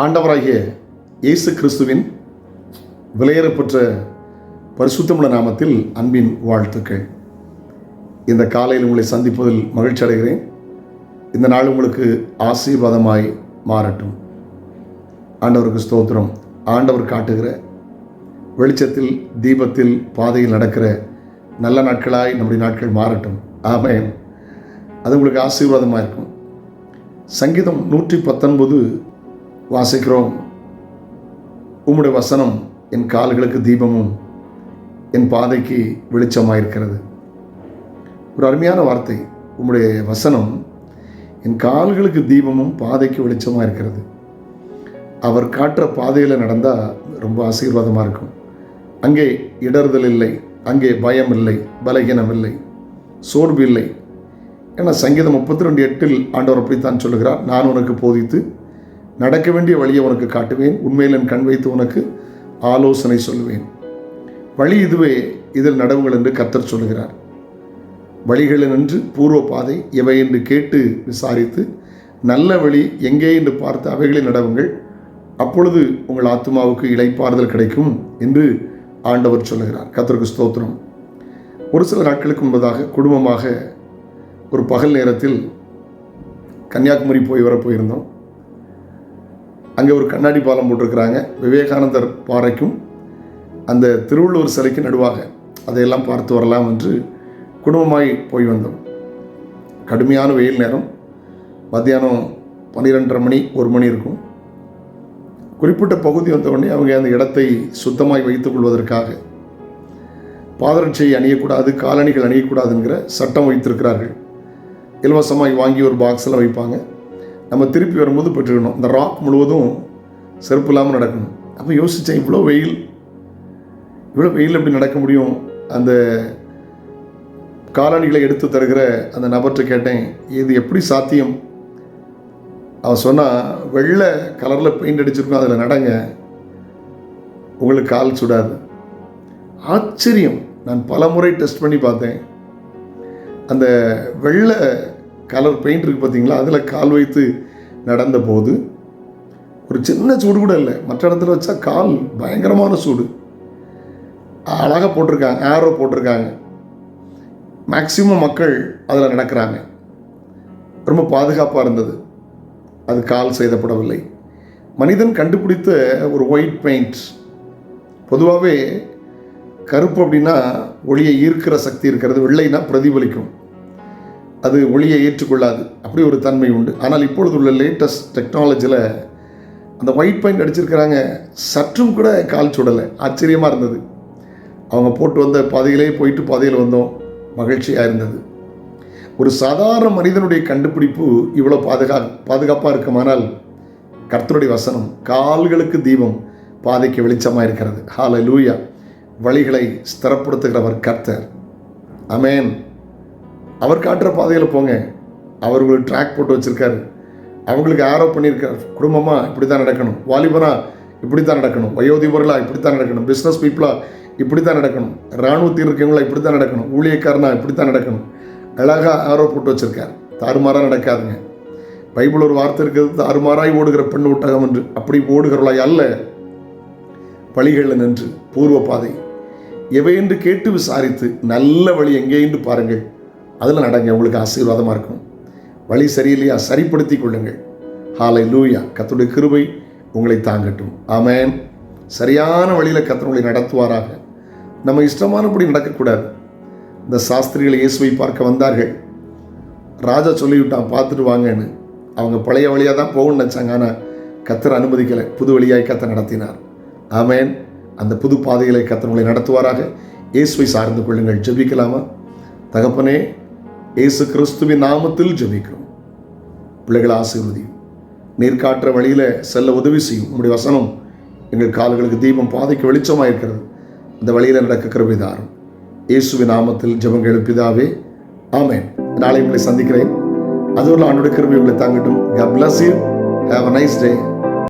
ஆண்டவராகிய இயேசு கிறிஸ்துவின் விலையேறப்பெற்ற பரிசுத்தமுள்ள நாமத்தில் அன்பின் வாழ்த்துக்கள். இந்த காலையில் உங்களை சந்திப்பதில் மகிழ்ச்சி அடைகிறேன். இந்த நாள் உங்களுக்கு ஆசீர்வாதமாய் மாறட்டும். ஆண்டவருக்கு ஸ்தோத்திரம். ஆண்டவர் காட்டுகிற வெளிச்சத்தில் தீபத்தில் பாதையில் நடக்கிற நல்ல நாட்களாய் நம்முடைய நாட்கள் மாறட்டும். ஆமென். அது உங்களுக்கு ஆசீர்வாதமாக இருக்கும். சங்கீதம் நூற்றி பத்தொன்பது வாசிக்கிறோம். உம்முடைய வசனம் என் கால்களுக்கு தீபமும் என் பாதைக்கு வெளிச்சமாயிருக்கிறது. ஒரு அருமையான வார்த்தை. உம்முடைய வசனம் என் கால்களுக்கு தீபமும் பாதைக்கு வெளிச்சமாக இருக்கிறது அவர் காட்டுற பாதையில் நடந்தால் ரொம்ப ஆசீர்வாதமாக இருக்கும். அங்கே இடறுதல் இல்லை அங்கே பயம் இல்லை பலகீனம் இல்லை சோர்வு இல்லை. ஏன்னா சங்கீதம் முப்பத்தி ரெண்டு எட்டில் ஆண்டவர் அப்படித்தான் சொல்லுகிறார் நான் உனக்கு போதித்து நடக்க வேண்டிய வழியை உனக்கு காட்டுவேன். உண்மையில் என் கண் வைத்து உனக்கு ஆலோசனை சொல்லுவேன். வழி இதுவே இதில் நடவுங்கள் என்று கத்தர் சொல்லுகிறார் வழிகளின் நின்று பூர்வ பாதை எவை என்று கேட்டு விசாரித்து நல்ல வழி எங்கே என்று பார்த்து அவைகளை நடவுங்கள் அப்பொழுது உங்கள் ஆத்மாவுக்கு இளைப்பாறுதல் கிடைக்கும் என்று ஆண்டவர் சொல்லுகிறார். கத்தருக்கு ஸ்தோத்திரம். ஒரு சில நாட்களுக்கு முன்பதாக குடும்பமாக ஒரு பகல் நேரத்தில் கன்னியாகுமரி போய் வர போயிருந்தோம். அங்கே ஒரு கண்ணாடி பாலம் போட்டிருக்கிறாங்க. விவேகானந்தர் பாறைக்கும் அந்த திருவள்ளுவர் சிலைக்கு நடுவாக அதையெல்லாம் பார்த்து வரலாம் என்று குடும்பமாய் போய் வந்தோம். கடுமையான வெயில் நேரம். மத்தியானம் பன்னிரெண்டரை மணி ஒரு மணி இருக்கும். குறிப்பிட்ட பகுதி வந்தவுடனே அவங்க அந்த இடத்தை சுத்தமாய் வைத்துக் கொள்வதற்காக பாதரட்சை அணியக்கூடாது காலணிகள் அணியக்கூடாதுங்கிற சட்டம் வைத்திருக்கிறார்கள். இலவசமாய் வாங்கி ஒரு பாக்ஸில் வைப்பாங்க. நம்ம திருப்பி வரும்போது பெற்றுக்கணும் இந்த ராக் முழுவதும் செருப்பு இல்லாமல் நடக்கணும். அப்போ யோசித்தேன் இவ்வளோ வெயில். இவ்வளோ வெயில் எப்படி நடக்க முடியும்? அந்த காலணிகளை எடுத்து தருகிற அந்த நபர்கிட்ட கேட்டேன் இது எப்படி சாத்தியம்? அவன் சொன்னால் வெள்ளை கலரில் பெயிண்ட் அடிச்சிருக்கோம் அதில் நடங்க. உங்களுக்கு கால் சுடாது. ஆச்சரியம். நான் பல முறை டெஸ்ட் பண்ணி பார்த்தேன். அந்த வெள்ளை கலர் பெயிண்ட் இருக்குது பார்த்தீங்களா அதில் கால் வைத்து நடந்த போது ஒரு சின்ன சூடு கூட இல்லை. மற்ற இடத்துல வச்சா கால் பயங்கரமான சூடு. அழகாக போட்டிருக்காங்க ஆரோ போட்டிருக்காங்க. மேக்சிமம் மக்கள் அதில் நடக்கிறாங்க. ரொம்ப பாதுகாப்பாக இருந்தது. அது கால் செய்தப்படவில்லை. மனிதன் கண்டுபிடித்த ஒரு ஒயிட் பெயிண்ட் பொதுவாகவே கருப்பு அப்படின்னா ஒளியை ஈர்க்கிற சக்தி இருக்கிறது வெள்ளைனா பிரதிபலிக்கும். அது ஒளியை ஏற்றுக்கொள்ளாது. அப்படி ஒரு தன்மை உண்டு. ஆனால் இப்பொழுது உள்ள லேட்டஸ்ட் டெக்னாலஜியில் அந்த ஒயிட் பாயிண்ட் அடிச்சிருக்கிறாங்க. சற்றும் கூட கால் சுடலை. ஆச்சரியமாக இருந்தது. அவங்க போட்டு வந்த பாதையிலே போயிட்டு பாதையில் வந்தோம். மகிழ்ச்சியாக இருந்தது. ஒரு சாதாரண மனிதனுடைய கண்டுபிடிப்பு இவ்வளோ பாதுகா பாதுகாப்பாக இருக்குமானால் கர்த்தருடைய வசனம் கால்களுக்கு தீபம் பாதைக்கு வெளிச்சமாக இருக்கிறது. ஹால லூயா வழிகளை ஸ்திரப்படுத்துகிறவர் கர்த்தர். அமேன் அவர் காட்டுற பாதையில் போங்க. அவர் உங்களுக்கு ட்ராக் போட்டு வச்சுருக்காரு. அவங்களுக்கு ஆரோ பண்ணியிருக்கார். குடும்பமாக இப்படி தான் நடக்கணும். வாலிபனா இப்படி தான் நடக்கணும். வயோதிபர்களாக இப்படி தான் நடக்கணும். பிஸ்னஸ் பீப்புளாக இப்படி தான் நடக்கணும். இராணுவத்தில் இருக்கவங்களா இப்படி தான் நடக்கணும். ஊழியக்காரனா இப்படி தான் நடக்கணும். அழகாக ஆரோ போட்டு வச்சுருக்கார். தாறுமாறாக நடக்காதுங்க. பைபிள் ஒரு வார்த்தை இருக்கிறது தாறுமாறாய் ஓடுகிற பெண் ஒட்டகம் என்று. அப்படி ஓடுகிறவளாய் அல்ல. பழிகளில் நின்று பூர்வ பாதை. எவை என்று கேட்டு விசாரித்து நல்ல வழி எங்கே என்று பாருங்கள். அதில் நடங்க உங்களுக்கு ஆசீர்வாதமாக இருக்கும். வழி சரியில்லையா? சரிப்படுத்தி கொள்ளுங்கள். ஹாலை லூயா கத்துடைய கிருபை உங்களை தாங்கட்டும். ஆமேன் சரியான வழியில் கத்தனுங்களை நடத்துவாராக. நம்ம இஷ்டமானபடி நடக்கக்கூடாது. இந்த சாஸ்திரிகள் இயேசுவை பார்க்க வந்தார்கள். ராஜா சொல்லிவிட்டான் பார்த்துட்டு வாங்கன்னு. அவங்க பழைய வழியாக தான் போகணும்னு நினச்சாங்க. ஆனால் கத்தர் அனுமதிக்கலை. புது வழியாய் கத்தை நடத்தினார். ஆமேன் அந்த புது பாதைகளை கத்தனுங்களை நடத்துவாராக. இயேசுவை சார்ந்து கொள்ளுங்கள். ஜெபிக்கலாமா? தகப்பனே இயேசு கிறிஸ்துவின் நாமத்தில் ஜபிக்கிறோம். பிள்ளைகள் ஆசீர்வதியும் நீர் காட்டுற வழியில் செல்ல உதவி செய்யும். உங்களுடைய வசனம் எங்கள் கால்களுக்கு தீபம் பாதைக்கு வெளிச்சமாக இருக்கிறது அந்த வழியில் நடக்க கிருபிதாரும். இயேசுவின் நாமத்தில் ஜெபங்கள் எழுப்பிதாவே ஆமேன். நாளை உங்களை சந்திக்கிறேன். அதுவும் ஆண்டோட கிருபி உங்களை தாங்கட்டும். God bless you. Have a nice.